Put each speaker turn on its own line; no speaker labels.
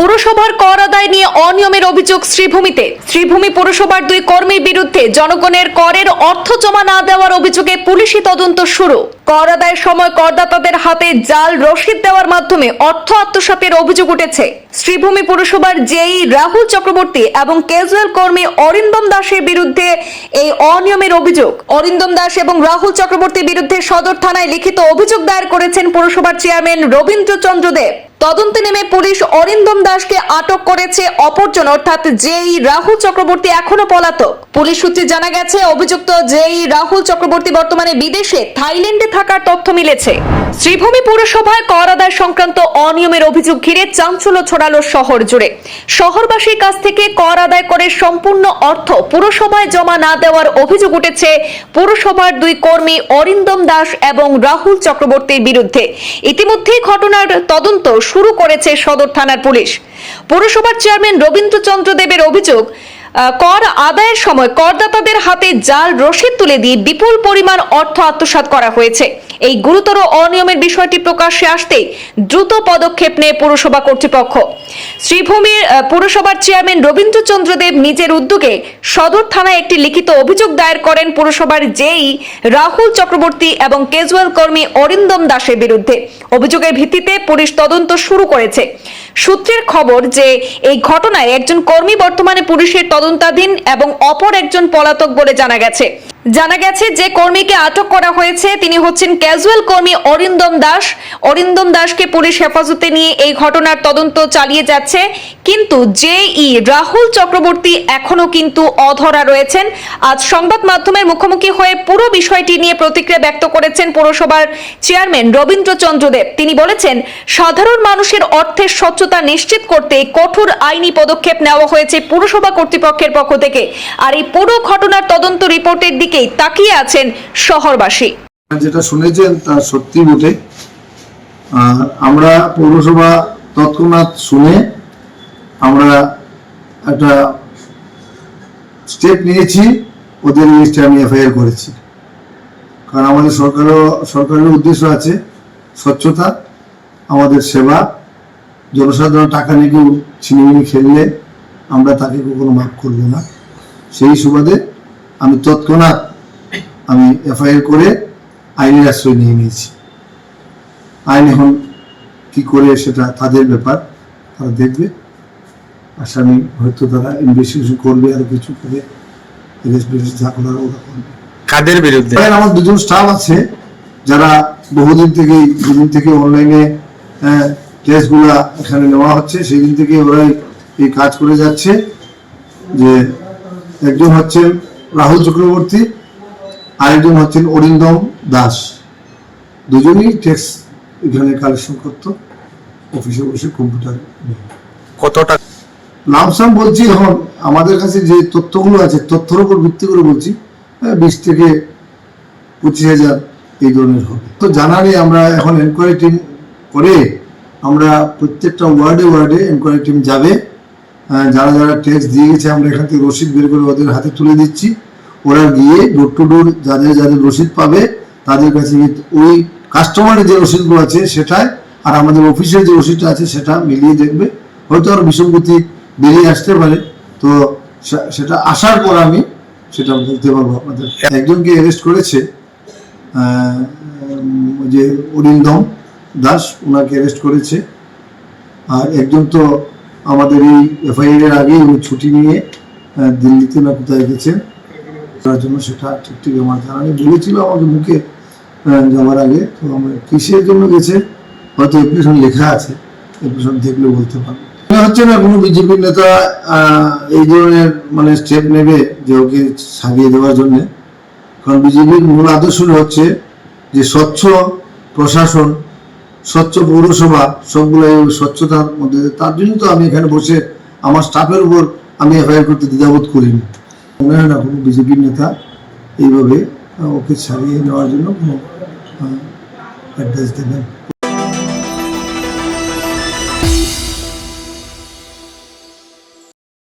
পুরসভার কর আদায় নিয়ে অনিয়মের অভিযোগ শ্রীভূমিতে। শ্রীভূমি পুরসভার দুই কর্মীর বিরুদ্ধে জনগণের করের অর্থ জমা না দেওয়ার অভিযোগে পুলিশি তদন্ত শুরু। কর আদায়ের সময় করদাতাদের হাতে জাল রসিদ দেওয়ার মাধ্যমে অর্থ আত্মসাতের অভিযোগ উঠেছে। শ্রীভূমি পুরসভার জেই রাহুল চক্রবর্তী এবং ক্যাজুয়াল কর্মী অরিন্দম দাসের বিরুদ্ধে এই অনিয়মের অভিযোগ। অরিন্দম দাস এবং রাহুল চক্রবর্তীর বিরুদ্ধে সদর থানায় লিখিত অভিযোগ দায়ের করেছেন পুরসভার চেয়ারম্যান রবীন্দ্র চন্দ্র দেব। তদন্তে নেমে পুলিশ অরিন্দম দাসকে আটক করেছে অপরজন, অর্থাৎ জেই রাহুল চক্রবর্তী এখনও পলাতক। পুলিশ সূত্রে জানা গেছে, অভিযুক্ত জেই রাহুল চক্রবর্তী বর্তমানে বিদেশে, থাইল্যান্ডে থাকার তথ্য মিলেছে। শ্রীভূমি পুরসভায় কর আদায় সংক্রান্ত অনিয়মের অভিযোগ ঘিরে চাঞ্চল্য ছড়ালো শহর জুড়ে। শহরবাসীর কাছ থেকে কর আদায় করে সম্পূর্ণ অর্থ পুরসভায় জমা না দেওয়ার অভিযোগ উঠেছে পুরসভার দুই কর্মী অরিন্দম দাস এবং রাহুল চক্রবর্তীর বিরুদ্ধে। ইতিমধ্যেই ঘটনার তদন্ত শুরু করেছে সদর থানার পুলিশ। পুরসভার চেয়ারম্যান রবীন্দ্রচন্দ্র দেবের অভিযোগ কর আদায়ের সময় করদাতাদের হাতে জাল, রসিদ তুলে দিয়ে বিপুল পরিমাণ অর্থ আত্মসাৎ করা হয়েছে। এই গুরুতর অনিয়মের বিষয়টি প্রকাশ্যে আসতেই দ্রুত পদক্ষেপ নেয় পুরসভা কর্তৃপক্ষ। শ্রীভূমির পুরসভার চেয়ারম্যান রবীন্দ্রচন্দ্র দেব নিজের উদ্যোগে সদর থানায় একটি লিখিত অভিযোগ দায়ের করেন পুরসভার জেই রাহুল চক্রবর্তী এবং কেজুয়াল কর্মী অরিন্দম দাসের বিরুদ্ধে। অভিযোগের ভিত্তিতে পুলিশ তদন্ত শুরু করেছে। সূত্রের খবর যে এই ঘটনায় একজন কর্মী বর্তমানে পুলিশের তদন্তাধীন এবং অপর একজন পলাতক বলে জানা গেছে। জানা গেছে যে কর্মীকে আটক করা হয়েছে, তিনি হচ্ছেন ক্যাজুয়াল কর্মী অরিন্দম দাস। অরিন্দম দাসকে পুলিশ হেফাজতে নিয়ে এই ঘটনার তদন্ত চালিয়ে যাচ্ছে। কিন্তু জেই রাহুল চক্রবর্তী এখনও কিন্তু অধরা রয়েছেন। আজ সংবাদ মাধ্যমের মুখোমুখি হয়ে পুরো বিষয়টি নিয়ে প্রতিক্রিয়া ব্যক্ত করেছেন পৌরসভার চেয়ারম্যান রবীন্দ্রচন্দ্র দেব। তিনি বলেছেন, সাধারণ মানুষের অর্থের স্বচ্ছতা নিশ্চিত করতে কঠোর আইনি পদক্ষেপ নেওয়া হয়েছে পুরসভা কর্তৃপক্ষের পক্ষ থেকে। আর এই পুরো ঘটনার তদন্ত রিপোর্টের দিকেই তাকিয়ে আছেন শহরবাসী।
যেটা শুনেছেন তা সত্যি বটে। আমরা পৌরসভা তৎক্ষণাৎ শুনে আমরা একটা স্টেপ নিয়েছি, ওদের লিস্টে আমি এফআইআর করেছি। কারণ আমাদের সরকারও, সরকারের উদ্দেশ্য আছে স্বচ্ছতা, আমাদের সেবা। জনসাধারণ টাকা নিয়ে কেউ ছিনিমিনি খেললে আমরা তাকে কখনো মাফ করব না। সেই সুবাদে আমি তৎক্ষণাৎ আমি এফআইআর করে আইনের আশ্রয় নিয়ে নিয়েছি। আইন এখন কি করে সেটা তাদের ব্যাপার তারা দেখবে। আসামি হয়তো তারা ইনভেস্টিগেশন করবে আর কিছু করে যা করার ওরা করবে।
কাদের বিরুদ্ধে?
আমার দুজন স্টাফ আছে যারা বহুদিন থেকে যেদিন থেকে অনলাইনে টেস্টগুলা এখানে নেওয়া হচ্ছে। সেই দিন থেকে ওরাই এই কাজ করে যাচ্ছে যে একজন হচ্ছেন রাহুল চক্রবর্তী আরেকজন হচ্ছেন অরিন্দম দাস। দুজনেই ট্যাক্স এখানে কালেকশন করত অফিসে বসে কম্পিউটার নিয়ে।
কত টাকা
লামসাম বলছি এখন আমাদের কাছে যে তথ্যগুলো আছে তথ্যের উপর ভিত্তি করে বলছি হ্যাঁ, বিশ থেকে পঁচিশ হাজার এই ধরনের হবে। তো জানা নেই আমরা এখন এনকোয়ারি টিম করে আমরা প্রত্যেকটা ওয়ার্ডে ওয়ার্ডে এনকোয়ারি টিম যাবে। যারা যারা ট্যাক্স দিয়ে গেছে, আমরা এখান থেকে রসিদ বের করে ওদের হাতে তুলে দিচ্ছি। ওরা গিয়ে ডোর টু ডোর যাদের যাদের রসিদ পাবে, তাদের কাছে ওই কাস্টমারের যে রসিদগুলো আছে সেটাই, আর আমাদের অফিসের যে রসিদটা আছে সেটা মিলিয়ে দেখবে। হয়তো আর বিসঙ্গতি বেরিয়ে আসতে পারে। তো সেটা আসার পর আমি, সেটা বলতে পারব আপনাদের। একজনকে অ্যারেস্ট করেছে যে অরিন্দম দাস, ওনাকে অ্যারেস্ট করেছে। আর একজন তো আমাদের এই এফআইআর এর আগে উনি ছুটি নিয়ে দিল্লিতে না কোথায় গেছেন, তার জন্য সেটা ঠিক আমার জানা নেই। বলেছিল আমাকে মুখে যাওয়ার আগে, তো আমার কিসের জন্য গেছে হয়তো এপ্লিকেশন লেখা আছে এপ্লিকেশন দেখলে বলতে পারব। হচ্ছে না কোনো বিজেপি নেতা এই ধরনের মানে স্টেপ নেবে যে ওকে সারিয়ে দেওয়ার জন্য। কারণ বিজেপির মূল আদর্শ হচ্ছে যে স্বচ্ছ প্রশাসন স্বচ্ছ পৌরসভা, সবগুলো স্বচ্ছতার মধ্যে তার জন্য তো আমি এখানে বসে আমার স্টাফের উপর আমি এফআইআর করতে দ্বিধাবোধ করিনি। মনে হয় না কোনো বিজেপির নেতা এইভাবে ওকে ছাড়িয়ে নেওয়ার জন্য কোনো অ্যাডভাইস দেবেন।